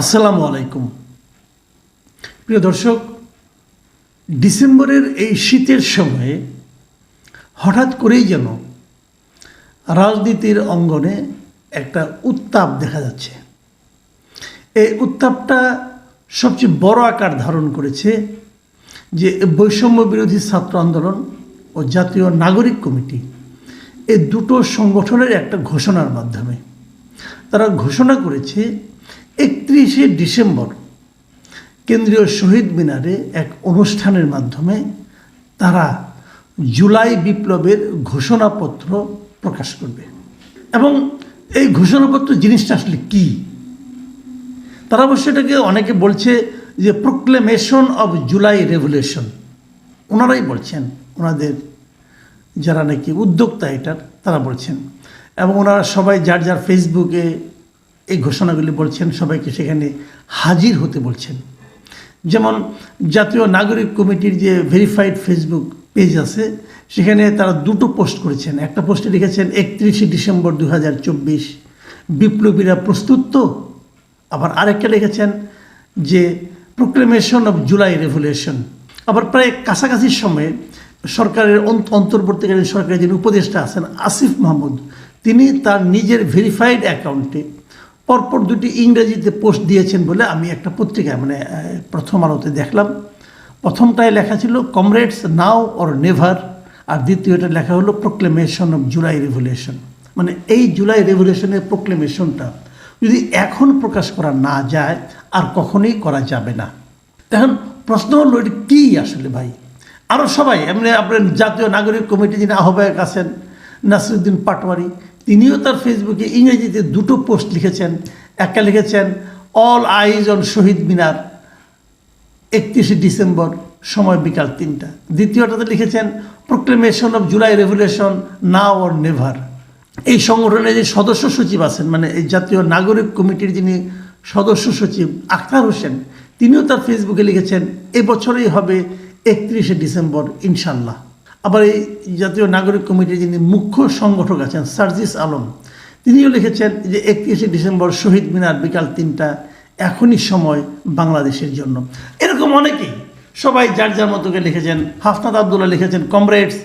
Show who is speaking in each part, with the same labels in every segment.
Speaker 1: আসসালামু আলাইকুম। প্রিয় দর্শক, ডিসেম্বরের এই শীতের সময়ে হঠাৎ করেই যেন রাজনীতির অঙ্গনে একটা উত্তাপ দেখা যাচ্ছে। এই উত্তাপটা সবচেয়ে বড় আকার ধারণ করেছে যে বৈষম্য বিরোধী ছাত্র আন্দোলন ও জাতীয় নাগরিক কমিটি এই দুটো সংগঠনের একটা ঘোষণার মাধ্যমে। তারা ঘোষণা করেছে একত্রিশে ডিসেম্বর কেন্দ্রীয় শহীদ মিনারে এক অনুষ্ঠানের মাধ্যমে তারা জুলাই বিপ্লবের ঘোষণাপত্র প্রকাশ করবে। এবং এই ঘোষণাপত্র জিনিসটা আসলে কী? তারা অবশ্য এটাকে অনেকে বলছে যে প্রোক্লেমেশন অব জুলাই রেভলিউশন ওনারাই বলছেন, ওনাদের যারা নাকি উদ্যোক্তা এটার, তারা বলছেন। এবং ওনারা সবাই যার যার ফেসবুকে এই ঘোষণাগুলি বলছেন, সবাইকে সেখানে হাজির হতে বলছেন। যেমন জাতীয় নাগরিক কমিটির যে ভেরিফাইড ফেসবুক পেজ আছে, সেখানে তারা দুটো পোস্ট করেছেন। একটা পোস্টে লিখেছেন, একত্রিশে ডিসেম্বর দু হাজার চব্বিশ, বিপ্লবীরা প্রস্তুত তো? আবার আরেকটা লিখেছেন যে প্রোক্লেমেশন অব জুলাই রেভলিউশন আবার প্রায় কাছাকাছি সময়ে সরকারের অন্ত- অন্তর্বর্তীকালীন সরকারের যিনি উপদেষ্টা আছেন, আসিফ মাহমুদ, তিনি তার নিজের ভেরিফাইড অ্যাকাউন্টে পরপর দুটি ইংরেজিতে পোস্ট দিয়েছেন বলে আমি একটা পত্রিকায় মানে প্রথম আলোতে দেখলাম। প্রথমটায় লেখা ছিল কমরেডস নাও অর নেভার আর দ্বিতীয়টা লেখা হলো প্রোক্লেমেশন অফ জুলাই রেভলিউশন মানে এই জুলাই রেভলিউশনের প্রোক্লেমেশনটা যদি এখন প্রকাশ করা না যায়, আর কখনোই করা যাবে না। এখন প্রশ্ন হলো, এটি কী আসলে ভাই? আরও সবাই, এমনি আপনার জাতীয় নাগরিক কমিটি যিনি আহ্বায়ক আছেন, নাসিরুদ্দিন পাটোয়ারি তিনিও তার ফেসবুকে ইংরেজিতে দুটো পোস্ট লিখেছেন। একটা লিখেছেন অল আইজ অন শহীদ মিনার একত্রিশে ডিসেম্বর, সময় বিকাল তিনটা। দ্বিতীয়টাতে লিখেছেন proclamation of July revolution now or never এই সংগঠনের যে সদস্য সচিব আছেন মানে এই জাতীয় নাগরিক কমিটির যিনি সদস্য সচিব আখতার হোসেন, তিনিও তার ফেসবুকে লিখেছেন এবছরেই হবে একত্রিশে ডিসেম্বর ইনশাল্লাহ আবার এই জাতীয় নাগরিক কমিটির যিনি মুখ্য সংগঠক আছেন, সার্জিস আলম, তিনিও লিখেছেন যে একত্রিশে ডিসেম্বর শহীদ মিনার বিকাল তিনটা এখনই সময় বাংলাদেশের জন্য। এরকম অনেকেই সবাই যার যার মতো করে লিখেছেন। হাফনাদ আবদুল্লাহ লিখেছেন, কমরেডস,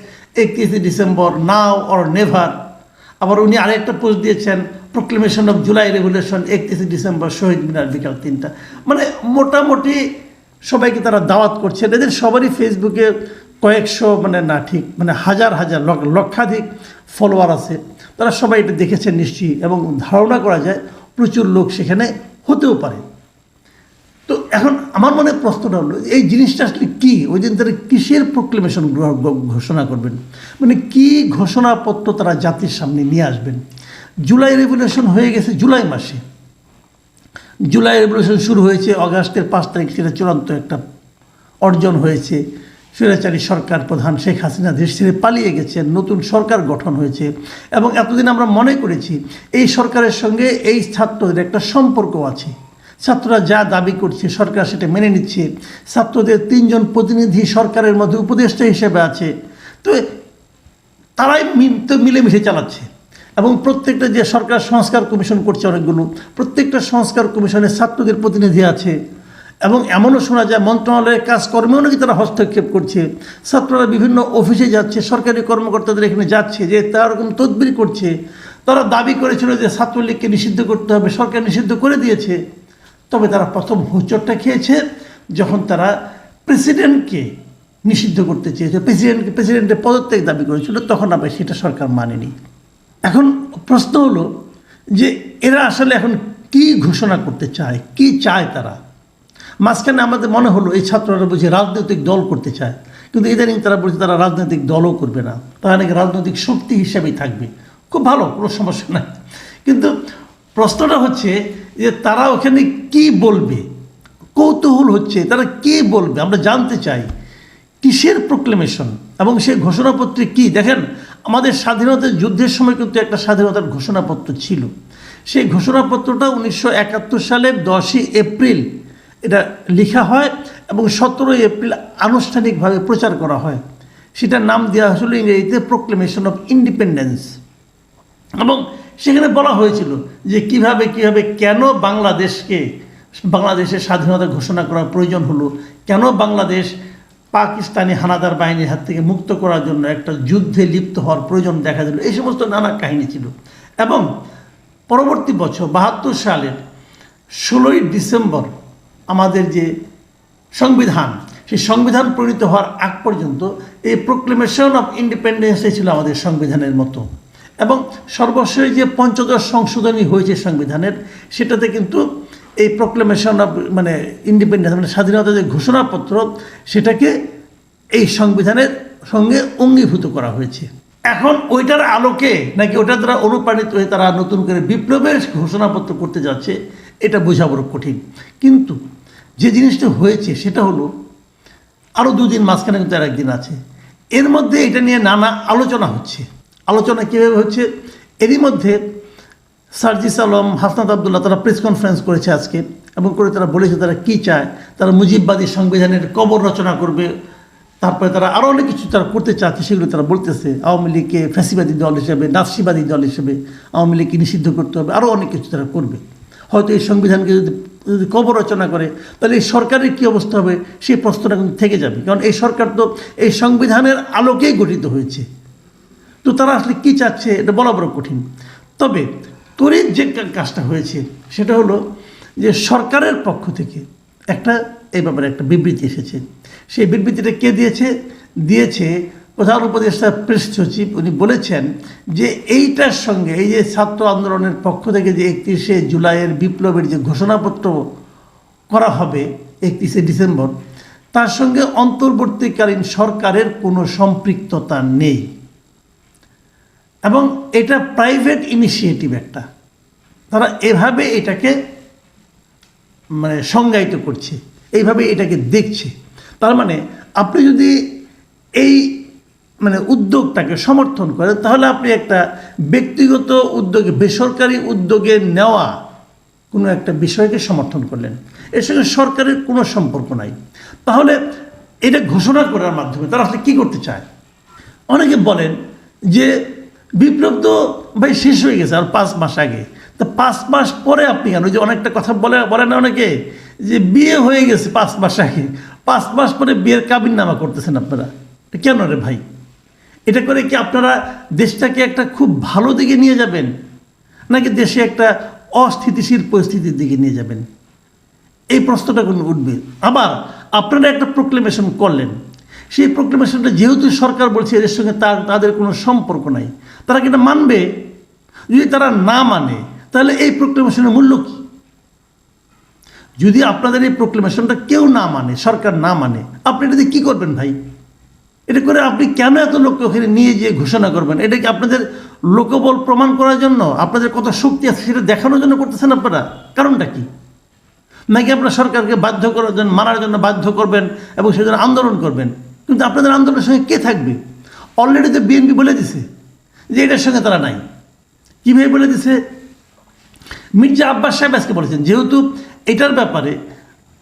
Speaker 1: একত্রিশে ডিসেম্বর, নাও অর নেভার। আবার উনি আরেকটা পোস্ট দিয়েছেন, প্রোক্লেমেশন অফ জুলাই রেভলিউশন একত্রিশে ডিসেম্বর, শহীদ মিনার বিকাল তিনটা। মানে মোটামুটি সবাইকে তারা দাওয়াত করছেন এদের সবারই ফেসবুকে কয়েকশো মানে না ঠিক মানে হাজার হাজার লক- লক্ষাধিক ফলোয়ার আছে। তারা সবাই এটা দেখেছেন নিশ্চয়ই এবং ধারণা করা যায় প্রচুর লোক সেখানে হতেও পারে। তো এখন আমার মনে প্রশ্নটা হলো, এই জিনিসটা আসলে কি? ওই দিন তারা কিসের প্রোক্লেমেশন ঘোষণা করবেন? মানে কি ঘোষণাপত্র তারা জাতির সামনে নিয়ে আসবেন? জুলাই রেভলিউশন হয়ে গেছে জুলাই মাসে। জুলাই রেভলিউশন শুরু হয়েছে, অগাস্টের পাঁচ তারিখ সেটা চূড়ান্ত একটা অর্জন হয়েছে। স্বৈরাচারী সরকার প্রধান শেখ হাসিনা দেশ ছেড়ে পালিয়ে গেছেন নতুন সরকার গঠন হয়েছে এবং এতদিন আমরা মনে করেছি এই সরকারের সঙ্গে এই ছাত্রদের একটা সম্পর্ক আছে। ছাত্ররা যা দাবি করছে সরকার সেটা মেনে নিচ্ছে। ছাত্রদের তিনজন প্রতিনিধি সরকারের মধ্যে উপদেষ্টা হিসেবে আছে। তো তারাই মিলেমিশে চালাচ্ছে এবং প্রত্যেকটা যে সরকার সংস্কার কমিশন করছে অনেকগুলো, প্রত্যেকটা সংস্কার কমিশনে ছাত্রদের প্রতিনিধি আছে। এবং এমনও শোনা যায়, মন্ত্রণালয়ের কাজকর্মেও নাকি তারা হস্তক্ষেপ করছে। ছাত্ররা বিভিন্ন অফিসে যাচ্ছে, সরকারি কর্মকর্তাদের এখানে যাচ্ছে, যে তারা ওরকম তদবির করছে। তারা দাবি করেছিল যে ছাত্রলীগকে নিষিদ্ধ করতে হবে, সরকার নিষিদ্ধ করে দিয়েছে। তবে তারা প্রথম হোঁচটটা খেয়েছে যখন তারা প্রেসিডেন্টকে নিষিদ্ধ করতে চেয়েছে। প্রেসিডেন্টকে, প্রেসিডেন্টের পদত্যাগ দাবি করেছিল, তখন আবার সেটা সরকার মানেনি। এখন প্রশ্ন হলো যে এরা আসলে এখন কি ঘোষণা করতে চায়, কি চায় তারা? মাঝখানে আমাদের মনে হলো এই ছাত্ররা বুঝি রাজনৈতিক দল করতে চায়। কিন্তু ইদানিং তারা বলছে তারা রাজনৈতিক দলও করবে না। তারা নাকি রাজনৈতিক শক্তি হিসেবেই থাকবে। খুব ভালো, কোনো সমস্যা নাই। কিন্তু প্রশ্নটা হচ্ছে যে তারা ওখানে কি বলবে? কৌতূহল হচ্ছে, তারা কি বলবে? আমরা জানতে চাই। কিসের প্রোক্লেমেশন এবং সেই ঘোষণাপত্রে কি? দেখেন, আমাদের স্বাধীনতার যুদ্ধের সময় কিন্তু একটা স্বাধীনতার ঘোষণাপত্র ছিল। সেই ঘোষণাপত্রটা উনিশশো একাত্তর সালের দশই এপ্রিল এটা লেখা হয় এবং সতেরোই এপ্রিল আনুষ্ঠানিকভাবে প্রচার করা হয়। সেটার নাম দেওয়া হয়েছিল ইংরেজিতে প্রোক্লেমেশন অফ ইন্ডিপেন্ডেন্স এবং সেখানে বলা হয়েছিল যে কীভাবে কীভাবে, কেন বাংলাদেশকে, বাংলাদেশের স্বাধীনতা ঘোষণা করার প্রয়োজন হলো, কেন বাংলাদেশ পাকিস্তানি হানাদার বাহিনীর হাত থেকে মুক্ত করার জন্য একটা যুদ্ধে লিপ্ত হওয়ার প্রয়োজন দেখা দিল। এই সমস্ত নানা কাহিনী ছিল। এবং পরবর্তী বছর, বাহাত্তর সালের ষোলোই ডিসেম্বর আমাদের যে সংবিধান, সেই সংবিধান প্রণীত হওয়ার আগ পর্যন্ত এই প্রোক্লেমেশন অফ ইন্ডিপেন্ডেন্সে ছিল আমাদের সংবিধানের মতো। এবং সর্বশেষ যে পঞ্চদশ সংশোধনী হয়েছে সংবিধানের, সেটাতে কিন্তু এই প্রোক্লেমেশন অফ মানে ইন্ডিপেন্ডেন্স মানে স্বাধীনতার যে ঘোষণাপত্র, সেটাকে এই সংবিধানের সঙ্গে অঙ্গীভূত করা হয়েছে। এখন ওইটার আলোকে নাকি ওটার দ্বারা অনুপ্রাণিত হয়ে তারা নতুন করে বিপ্লবের ঘোষণাপত্র করতে যাচ্ছে, এটা বোঝা বড় কঠিন। কিন্তু যে জিনিসটা হয়েছে সেটা হলো আরও দুদিন মাঝখানে কিন্তু আর একদিন আছে। এর মধ্যে এটা নিয়ে নানা আলোচনা হচ্ছে। আলোচনা কীভাবে হচ্ছে? এরই মধ্যে সার্জিস আলম, হাসনাত আবদুল্লাহ, তারা প্রেস কনফারেন্স করেছে আজকে এবং করে তারা বলেছে তারা কী চায়। তারা মুজিববাদী সংবিধানের কবর রচনা করবে। তারপরে তারা আরও অনেক কিছু তারা করতে চাচ্ছে, সেগুলো তারা বলতেছে। আওয়ামী লীগকে ফ্যাসিবাদী দল হিসেবে নাসিবাদী দল হিসেবে আওয়ামী লীগকে নিষিদ্ধ করতে হবে আরও অনেক কিছু তারা করবে। হয়তো এই সংবিধানকে যদি যদি কবর রচনা করে, তাহলে এই সরকারের কী অবস্থা হবে? সেই প্রশ্নটা কিন্তু থেকে যাবে। কারণ এই সরকার তো এই সংবিধানের আলোকেই গঠিত হয়েছে। তো তারা আসলে কী চাচ্ছে? এটা বলা বড় কঠিন। তবে তরিত যে কাজটা হয়েছে, সেটা হলো যে সরকারের পক্ষ থেকে একটা, এই ব্যাপারে একটা বিবৃতি এসেছে। সেই বিবৃতিটা কে দিয়েছে? দিয়েছে প্রধান উপদেষ্টা প্রেস সচিব, উনি বলেছেন যে এইটার সঙ্গে, এই যে ছাত্র আন্দোলনের পক্ষ থেকে যে একত্রিশে জুলাইয়ের বিপ্লবের যে ঘোষণাপত্র করা হবে একত্রিশে ডিসেম্বর, তার সঙ্গে অন্তর্বর্তীকালীন সরকারের কোনো সম্পৃক্ততা নেই। এবং এটা প্রাইভেট ইনিশিয়েটিভ একটা। তারা এভাবে এটাকে মানে সংজ্ঞায়িত করছে, এইভাবে এটাকে দেখছে। তার মানে আপনি যদি এই মানে উদ্যোগটাকে সমর্থন করেন তাহলে আপনি একটা ব্যক্তিগত উদ্যোগে, বেসরকারি উদ্যোগে নেওয়া কোনো একটা বিষয়কে সমর্থন করলেন। এর সঙ্গে সরকারের কোনো সম্পর্ক নাই। তাহলে এটা ঘোষণা করার মাধ্যমে তারা আসলে কী করতে চায়? অনেকে বলেন যে বিপ্লব তো ভাই শেষ হয়ে গেছে আর পাঁচ মাস আগে। তা পাঁচ মাস পরে আপনি কেন? যে অনেকটা কথা বলে বলে না অনেকে যে বিয়ে হয়ে গেছে পাঁচ মাস আগে। পাঁচ মাস পরে বিয়ের কাবিন নামা করতেছেন আপনারা। কেন রে ভাই? এটা করে কি আপনারা দেশটাকে একটা খুব ভালো দিকে নিয়ে যাবেন? নাকি দেশে একটা অস্থিতিশীল পরিস্থিতির দিকে নিয়ে যাবেন? এই প্রশ্নটা কোন উঠবে। আবার আপনারা একটা প্রোক্লেমেশন করলেন। সেই প্রোক্লেমেশনটা যেহেতু সরকার বলছে, এদের সঙ্গে তার, তাদের কোনো সম্পর্ক নাই। তারা কি এটা মানবে? যদি তারা না মানে তাহলে এই প্রোক্লেমেশনের মূল্য কী? যদি আপনাদের এই প্রোক্লেমেশনটা কেউ না মানে সরকার না মানে আপনি এটাতে কী করবেন ভাই? এটা করে আপনি কেন এত লোককে ওখানে নিয়ে গিয়ে ঘোষণা করবেন? এটা কি আপনাদের লোকবল প্রমাণ করার জন্য, আপনাদের কত শক্তি আছে সেটা দেখানোর জন্য করতেছেন আপনারা? কারণটা কি? নাকি আপনার সরকারকে বাধ্য করার জন্য মানার জন্য বাধ্য করবেন এবং সেজন্য আন্দোলন করবেন? কিন্তু আপনাদের আন্দোলনের সঙ্গে কে থাকবে? অলরেডি তো বিএনপি বলে দিছে যে এটার সঙ্গে তারা নাই। কীভাবে বলে দিছে? মির্জা আব্বাস সাহেব আজকে বলেছেন, যেহেতু এটার ব্যাপারে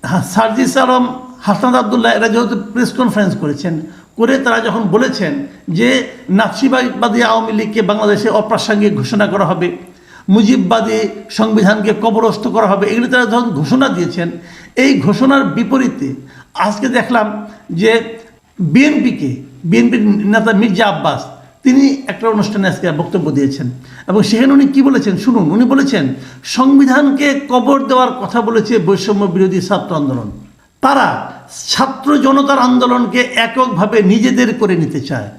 Speaker 1: হা- সার্জিস আলম হাসনাদ আবদুল্লাহ এরা যেহেতু প্রেস কনফারেন্স করেছেন করে তারা যখন বলেছেন যে নাৎসিবাদী আওয়ামী লীগকে বাংলাদেশে অপ্রাসঙ্গিক ঘোষণা করা হবে, মুজিববাদী সংবিধানকে কবরস্থ করা হবে, এগুলি তারা যখন ঘোষণা দিয়েছেন, এই ঘোষণার বিপরীতে আজকে দেখলাম যে বিএনপিকে, বিএনপির নেতা মির্জা আব্বাস, তিনি একটা অনুষ্ঠানে আজকে বক্তব্য দিয়েছেন। এবং সেখানে উনি কী বলেছেন? শুনুন, উনি বলেছেন, সংবিধানকে কবর দেওয়ার কথা বলেছে বৈষম্য বিরোধী ছাত্র আন্দোলন। তারা ছাত্র জনতার আন্দোলনকে এককভাবে নিজেদের করে নিতে চায়।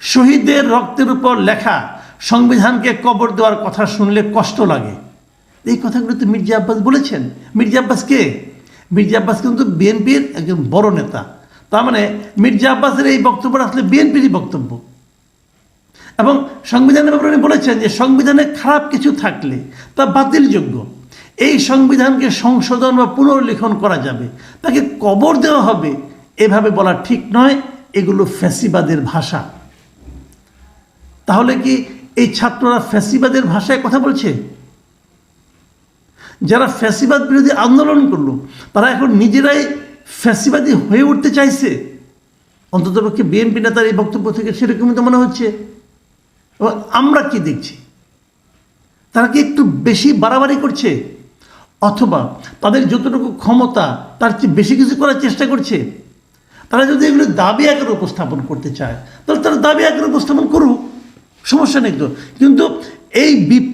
Speaker 1: শহীদদের রক্তের উপর লেখা সংবিধানকে কবর দেওয়ার কথা শুনলে কষ্ট লাগে। এই কথাগুলো তো মির্জা আব্বাস বলেছেন। মির্জা আব্বাস কে? মির্জা আব্বাস কিন্তু বিএনপির একজন বড় নেতা। তার মানে মির্জা আব্বাসের এই বক্তব্যটা আসলে বিএনপিরই বক্তব্য। এবং সংবিধানের ব্যাপারে উনি বলেছেন যে সংবিধানে খারাপ কিছু থাকলে তা বাতিলযোগ্য। এই সংবিধানকে সংশোধন বা পুনর্লিখন করা যাবে। তাকে কবর দেওয়া হবে এভাবে বলা ঠিক নয়, এগুলো ফ্যাসিবাদের ভাষা। তাহলে কি এই ছাত্ররা ফ্যাসিবাদের ভাষায় কথা বলছে? যারা ফ্যাসিবাদ বিরোধী আন্দোলন করল, তারা এখন নিজেরাই ফ্যাসিবাদী হয়ে উঠতে চাইছে। অন্ততপক্ষে বিএনপি নেতার এই বক্তব্য থেকে সেরকমই তো মনে হচ্ছে। এবার আমরা কি দেখছি? তারা কি একটু বেশি বাড়াবাড়ি করছে? অথবা তাদের যতটুকু ক্ষমতা, তার চেয়ে বেশি কিছু করার চেষ্টা করছে? তারা যদি এগুলো দাবি আকারে উপস্থাপন করতে চায়, তাহলে তারা দাবি আকারে উপস্থাপন করুক। সমস্যা নেই তো। কিন্তু এই বিপ